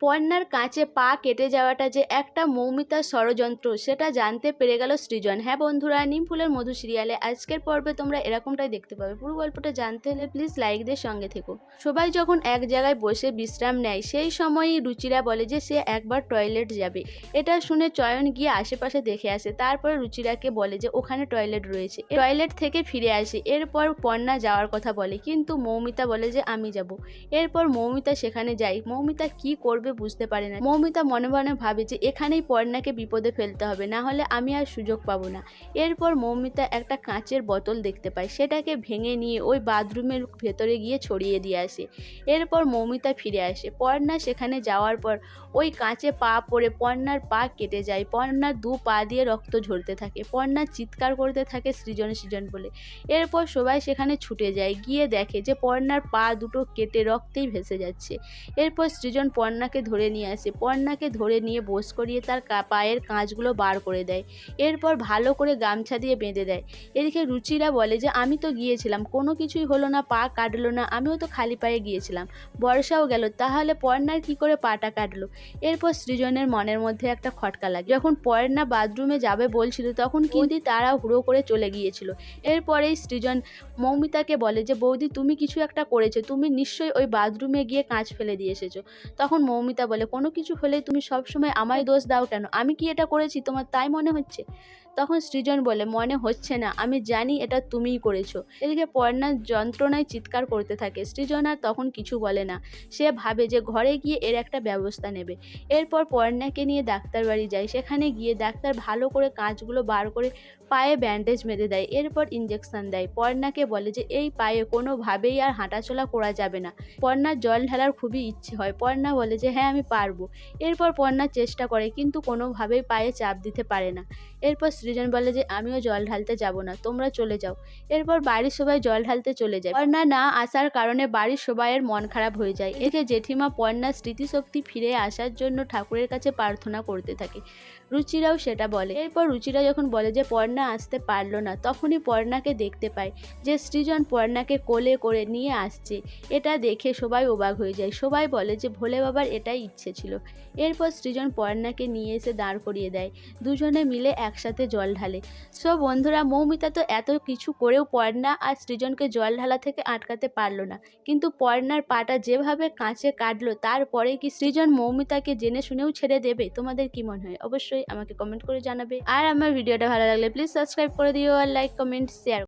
পর্ণার কাঁচে পা কেটে যাওয়াটা যে একটা মৌমিতার ষড়যন্ত্র, সেটা জানতে পেরে গেল সৃজন। হ্যাঁ বন্ধুরা, নিম ফুলের মধু সিরিয়ালে আজকের পর্বে তোমরা এরকমটাই দেখতে পাবে। পুরো গল্পটা জানতে হলে প্লিজ লাইক দিয়ে সঙ্গে থেকো। সবাই যখন এক জায়গায় বসে বিশ্রাম নেয়, সেই সময়ই রুচিরা বলে যে সে একবার টয়লেট যাবে। এটা শুনে চয়ন গিয়ে আশেপাশে দেখে আসে। তারপরে রুচিরাকে বলে যে ওখানে টয়লেট রয়েছে। টয়লেট থেকে ফিরে আসে। এরপর পর্ণা যাওয়ার কথা বলে। কিন্তু মৌমিতা বলে যে আমি যাব। এরপর মৌমিতা সেখানে যায়। মৌমিতা কি করবে বুঝতে পারে না। মৌমিতা মনে মনে ভাবে যে এখানেই পর্ণাকে বিপদে ফেলতে হবে, না হলে আমি আর সুযোগ পাবো না। এরপর মৌমিতা একটা কাঁচের বোতল দেখতে পায়, সেটাকে ভেঙে নিয়ে ওই বাথরুমের ভেতরে গিয়ে ছড়িয়ে দিয়ে আসে। এরপর মৌমিতা ফিরে আসে। পর্ণা সেখানে যাওয়ার পর ওই কাঁচে পা পড়ে পর্ণার পা কেটে যায়। পর্ণার দু পা দিয়ে রক্ত ঝরতে থাকে। পর্ণা চিৎকার করতে থাকে সৃজন সৃজন বলে। এরপর সবাই সেখানে ছুটে যায়। গিয়ে দেখে যে পর্ণার পা দুটো কেটে রক্তেই ভেসে যাচ্ছে। এরপর সৃজন পর্ণাকে ধরে নিয়ে আসে। পর্ণাকে ধরে নিয়ে বোস করিয়ে তার পায়ের কাঁচগুলো বার করে দেয়। এরপর ভালো করে গামছা দিয়ে বেঁধে দেয়। এদিকে রুচিরা বলে যে, আমি তো গিয়েছিলাম, কোনো কিছুই হলো না, পা কাটলো না, আমিও তো খালি পায়ে গিয়েছিলাম। বর্ষাও গেল, তাহলে পর্ণার কি করে পাটা কাটলো? এরপর সৃজনের মনের মধ্যে একটা খটকা লাগে। যখন পর্ণা বাথরুমে যাবে বলছিল, তখন কিন্তু তারা হুড়ো করে চলে গিয়েছিল। এরপরেই সৃজন মৌমিতাকে বলে যে, বৌদি, তুমি কিছু একটা করেছ, তুমি নিশ্চয়ই ওই বাথরুমে গিয়ে কাঁচ ফেলে দিয়ে এসেছ। তখন মৌমিতা বলে, কোনো কিছু হলে তুমি সবসময় আমায় দোষ দাও কেন? আমি কি এটা করেছি? তোমার তাই মনে হচ্ছে? তখন সৃজন বলে, মনে হচ্ছে না, আমি জানি এটা তুমিই করেছ। এদিকে পর্ণার যন্ত্রণায় চিৎকার করতে থাকে। সৃজন আর তখন কিছু বলে না। সে ভাবে যে ঘরে গিয়ে এর একটা ব্যবস্থা নেবে। এরপর পর্ণাকে নিয়ে ডাক্তার বাড়ি যায়। সেখানে গিয়ে ডাক্তার ভালো করে কাঁচগুলো বার করে পায়ে ব্যান্ডেজ বেঁধে দেয়। এরপর ইঞ্জেকশন দেয়। পর্ণাকে বলে যে, এই পায়ে কোনোভাবেই আর হাঁটাচলা করা যাবে না। পর্ণার জল ঢালার খুবই ইচ্ছে হয়। পর্ণা বলে যে হ্যাঁ আমি পারব। এরপর পর্ণা চেষ্টা করে, কিন্তু কোনোভাবেই পায়ে চাপ দিতে পারে না। এরপর সৃজন বলে যে, আমিও জল ঢালতে যাব না, তোমরা চলে যাও। এরপর বাড়ির সবাই জল ঢালতে চলে যায়। পর্ণা না আসার কারণে বাড়ির সবাইয়ের মন খারাপ হয়ে যায়। এদিকে জেঠিমা পর্ণার স্মৃতিশক্তি ফিরে আসার জন্য ঠাকুরের কাছে প্রার্থনা করতে থাকে। রুচিরাও সেটা বলে। এরপর রুচিরা যখন বলে যে পর্ণা আসতে পারল না, তখনই পর্ণাকে দেখতে পায় যে, সৃজন পর্ণাকে কোলে করে নিয়ে আসছে। এটা দেখে সবাই অবাক হয়ে যায়। সবাই বলে যে, ভোলে বাবার এটাই ইচ্ছে ছিল। এরপর সৃজন পর্ণাকে নিয়ে এসে দাঁড় করিয়ে দেয়। দুজনে মিলে একসাথে জল ঢালে। সো বন্ধুরা, মৌমিতা তো এত কিছু করেও পর্ণা আর সৃজনকে জল ঢালা থেকে আটকাতে পারল না। কিন্তু পর্ণার পাটা যেভাবে কাঁচে কাটলো তারপরে কি সৃজন মৌমিতাকে জেনে শুনেও ছেড়ে দেবে? তোমাদের কি মনে হয়? অবশ্যই আমাকে কমেন্ট করে জানাবে। আর আমার ভিডিওটা ভালো লাগলে প্লিজ সাবস্ক্রাইব করে দিও আর লাইক কমেন্ট শেয়ার